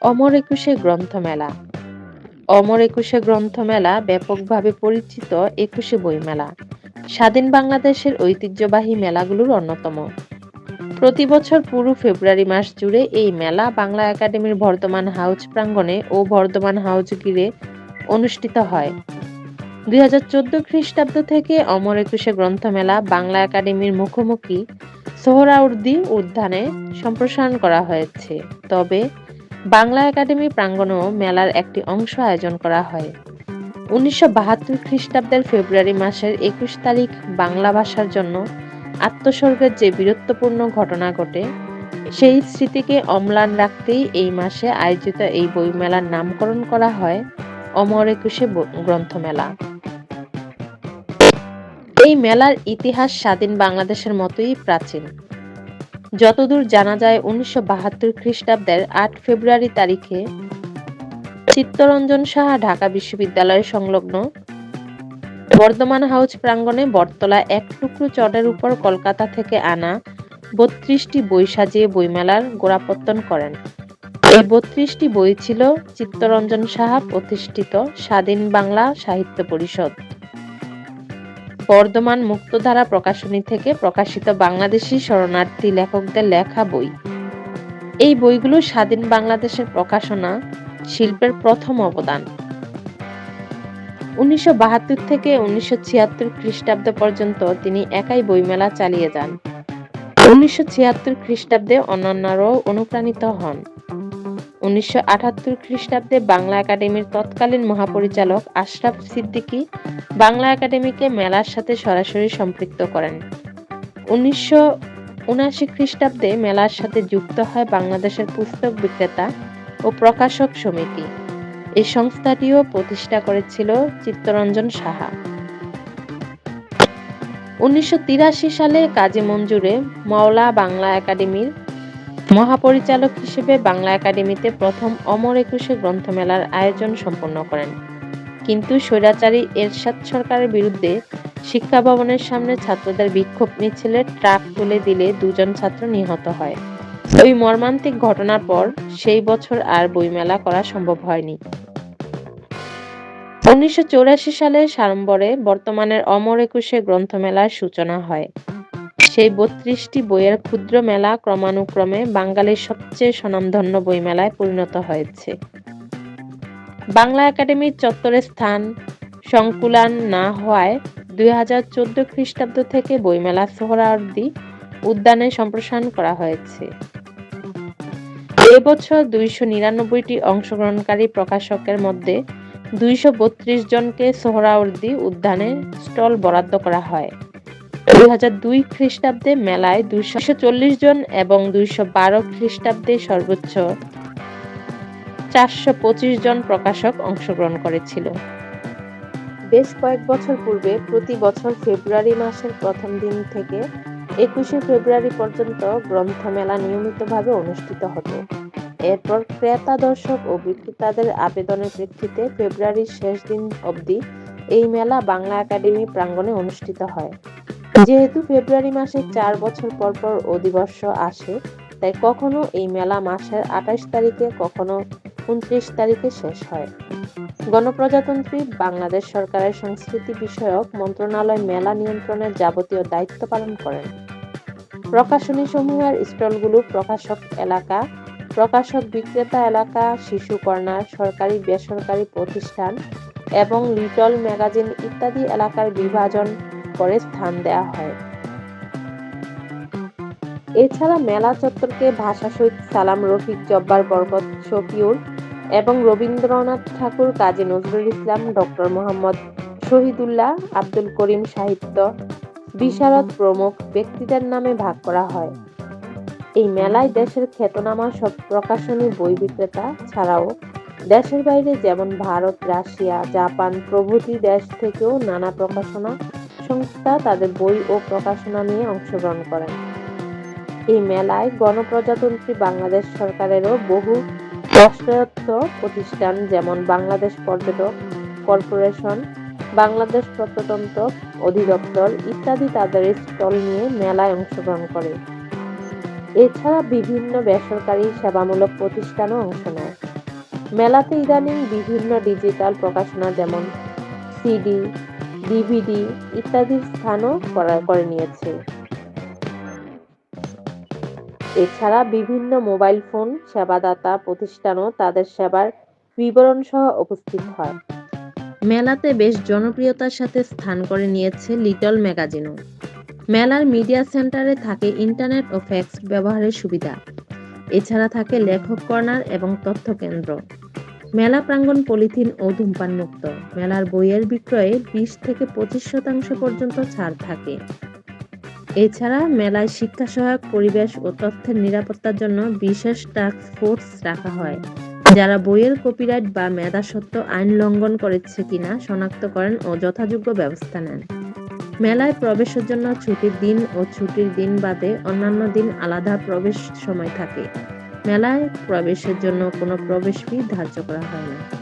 অমর একুশে গ্রন্থমেলা। অমর একুশে গ্রন্থমেলা ব্যাপকভাবে পরিচিত একুশে বইমেলা। স্বাধীন বাংলাদেশের ঐতিহ্যবাহী মেলাগুলোর অন্যতম। প্রতি বছর পুরো ফেব্রুয়ারি মাস জুড়ে এই মেলা বাংলা একাডেমির বর্ধমান হাউজ প্রাঙ্গণে ও বর্ধমান হাউজ গিরে অনুষ্ঠিত হয়। দুই হাজার চোদ্দ খ্রিস্টাব্দ থেকে অমর একুশে গ্রন্থমেলা বাংলা একাডেমির মুখোমুখি সোহরাউর্দি উদ্যানে সম্প্রসারণ করা হয়েছে। তবে বাংলা একাডেমি প্রাঙ্গণেও মেলার একটি অংশ আয়োজন করা হয়। উনিশশো বাহাত্তর খ্রিস্টাব্দের ফেব্রুয়ারি মাসের একুশ তারিখ বাংলা ভাষার জন্য আত্মস্বর্গের যে বীরত্বপূর্ণ ঘটনা ঘটে, সেই স্মৃতিকে অম্লান রাখতেই এই মাসে আয়োজিত এই বইমেলার নামকরণ করা হয় অমর একুশে গ্রন্থমেলা। এই মেলার ইতিহাস স্বাধীন বাংলাদেশের মতোই প্রাচীন। যতদূর জানা যায়, উনিশশো বাহাত্তর খ্রিস্টাব্দের আট ফেব্রুয়ারি তারিখে চিত্তরঞ্জন সাহা ঢাকা বিশ্ববিদ্যালয় সংলগ্ন বর্ধমান হাউস প্রাঙ্গণে বটতলা এক টুকরো চটের উপর কলকাতা থেকে আনা বত্রিশটি বই সাজিয়ে বইমেলার গোড়াপত্তন করেন। এই বত্রিশটি বই ছিল চিত্তরঞ্জন সাহা প্রতিষ্ঠিত স্বাধীন বাংলা সাহিত্য পরিষদ। বর্ধমান মুক্তধারা প্রকাশনী থেকে প্রকাশিত বাংলাদেশি শরণার্থী লেখকদের লেখা বই। এই বইগুলো স্বাধীন বাংলাদেশের প্রকাশনা শিল্পের প্রথম অবদান। উনিশশো বাহাত্তর থেকে উনিশশো ছিয়াত্তর খ্রিস্টাব্দ পর্যন্ত তিনি একাই বইমেলা চালিয়ে যান। উনিশশো ছিয়াত্তর খ্রিস্টাব্দে অন্যান্যরাও অনুপ্রাণিত হন। উনিশশো আটাত্তর খ্রিস্টাব্দে বাংলা একাডেমির তৎকালীন মহাপরিচালক আশরাফ সিদ্দিকী বাংলা একাডেমিকে মেলার সাথে সরাসরি সম্পৃক্ত করেন। উনিশশো উনাশি খ্রিস্টাব্দে মেলার সাথে যুক্ত হয় বাংলাদেশের পুস্তক বিক্রেতা ও প্রকাশক সমিতি। এই সংস্থাটিও প্রতিষ্ঠা করেছিল চিত্তরঞ্জন সাহা। উনিশশো তিরাশি সালে কাজী মঞ্জুরে মাওলা বাংলা একাডেমির মহাপরিচালক হিসেবে বাংলা একাডেমিতে প্রথম অমর একুশে গ্রন্থমেলার আয়োজন সম্পন্ন করেন। কিন্তু স্বৈরাচারী এরশাদ সরকারের বিরুদ্ধে শিক্ষা ভবনের সামনে ছাত্রদের বিক্ষোভ মিছিলে ট্রাক তুলে দিলে দুজন ছাত্র নিহত হয়। ওই মর্মান্তিক ঘটনার পর সেই বছর আর বইমেলা করা সম্ভব হয়নি। উনিশশো সালে সাড়ম্বরে বর্তমানের অমর একুশে গ্রন্থমেলার সূচনা হয়। সেই বত্রিশটি বইয়ের ক্ষুদ্র মেলা ক্রমানুক্রমে বাঙালির সবচেয়ে স্বনামধন্য বইমেলায় পরিণত হয়েছে। বাংলা একাডেমির চত্বরের স্থান সংকুলান না হওয়ায় দুই হাজার চোদ্দ খ্রিস্টাব্দ থেকে বইমেলা সোহরাওয়ার্দী উদ্যানে সম্প্রসারণ করা হয়েছে। এবছর দুইশো নিরানব্বইটি অংশগ্রহণকারী প্রকাশকের মধ্যে দুইশো বত্রিশ জনকে সোহরাওয়ার্দী উদ্যানে স্টল বরাদ্দ করা হয়। দুই হাজার দুই খ্রিস্টাব্দে মেলায় দুইশো চল্লিশ জন এবং দুইশো বারো খ্রিস্টাব্দে সর্বোচ্চ চারশো পঁচিশ জন প্রকাশক অংশগ্রহণ করেছিল। বেশ কয়েক বছর পূর্বে প্রতি বছর ফেব্রুয়ারি মাসের প্রথম দিন থেকে একুশে ফেব্রুয়ারি পর্যন্ত গ্রন্থমেলা নিয়মিতভাবে অনুষ্ঠিত হতো। এরপর ক্রেতা, দর্শক ও বিক্রেতাদের আবেদনের প্রেক্ষিতে ফেব্রুয়ারির শেষ দিন অবধি এই মেলা বাংলা একাডেমি প্রাঙ্গণে অনুষ্ঠিত হয়। যেহেতু ফেব্রুয়ারি মাসে চার বছর পর পর অধিবর্ষ আসে, তাই কখনো এই মেলা মাসের আঠাশ তারিখে, কখনো উনত্রিশ তারিখে শেষ হয়। গণপ্রজাতন্ত্রী বাংলাদেশ সরকারের সংস্কৃতি বিষয়ক মন্ত্রণালয় মেলা নিয়ন্ত্রণের যাবতীয় দায়িত্ব পালন করেন। প্রকাশনী সমূহের স্টলগুলো প্রকাশক এলাকা, প্রকাশক বিক্রেতা এলাকা, শিশু কর্নার সরকারি বেসরকারি প্রতিষ্ঠান এবং লিটল ম্যাগাজিন ইত্যাদি এলাকার বিভাজন করে স্থান দেওয়া হয়। এছাড়া মেলা চত্বরকে ভাষা শহীদ সালাম রফিক জব্বার বরকত শফিউর এবং রবীন্দ্রনাথ ঠাকুর, কাজী নজরুল ইসলাম, ডক্টর মোহাম্মদ শহীদুল্লাহ, আব্দুল করিম সাহিত্য বিশারদ প্রমুখ ব্যক্তিদের নামে ভাগ করা হয়। এই মেলায় দেশের খ্যাতনামা সব প্রকাশনী, বই বিক্রেতা ছাড়াও দেশের বাইরে যেমন ভারত, রাশিয়া, জাপান প্রভৃতি দেশ থেকেও নানা প্রকাশনা সংস্থা তাদের বই ও প্রকাশনা নিয়ে অংশগ্রহণ করেন। এই মেলায় গণপ্রজাতন্ত্রী বাংলাদেশ সরকারেরও বহু রাষ্ট্রায়ত্ত প্রতিষ্ঠান যেমন বাংলাদেশ পর্যটক কর্পোরেশন, বাংলাদেশ প্রত্নতন্ত্র অধিদপ্তর ইত্যাদি তাদের স্টল নিয়ে মেলায় অংশগ্রহণ করে। এছাড়া বিভিন্ন বেসরকারি সেবামূলক প্রতিষ্ঠানও অংশ নেয়। মেলাতে ইদানিং বিভিন্ন ডিজিটাল প্রকাশনা যেমন সিডি ডিভিডি ইত্যাদির স্থানও করা, করে নিয়েছে। এছাড়া বিভিন্ন মোবাইল ফোন সেবাদাতা প্রতিষ্ঠানও তাদের সেবার বিবরণ সহ উপস্থিত হয়। মেলাতে বেশ জনপ্রিয়তার সাথে স্থান করে নিয়েছে লিটল ম্যাগাজিনও। মেলার মিডিয়া সেন্টারে থাকে ইন্টারনেট ও ফ্যাক্স ব্যবহারের সুবিধা। এছাড়া থাকে লেখক কর্নার এবং তথ্য কেন্দ্র মেলা প্রাঙ্গণ পলিথিন ও ধূমপান মুক্ত। মেলার বইয়ের বিক্রয়ে বিশ থেকে পঁচিশ শতাংশ পর্যন্ত ছাড় থাকে। এছাড়া মেলায় শিক্ষা সহায়ক পরিবেশ ও তথ্যের নিরাপত্তার জন্য বিশেষ টাস্ক ফোর্স রাখা হয়। যারা বইয়ের কপিরাইট বা মেধাসত্ত্ব আইন লঙ্ঘন করেছে কিনা শনাক্ত করেন ও যথাযোগ্য ব্যবস্থা নেন। মেলায় প্রবেশের জন্য ছুটির দিন ও ছুটির দিন বাদে অন্যান্য দিন আলাদা প্রবেশ সময় থাকে। মেলায় প্রবেশের জন্য কোনো প্রবেশ ফি ধার্য করা হয় না।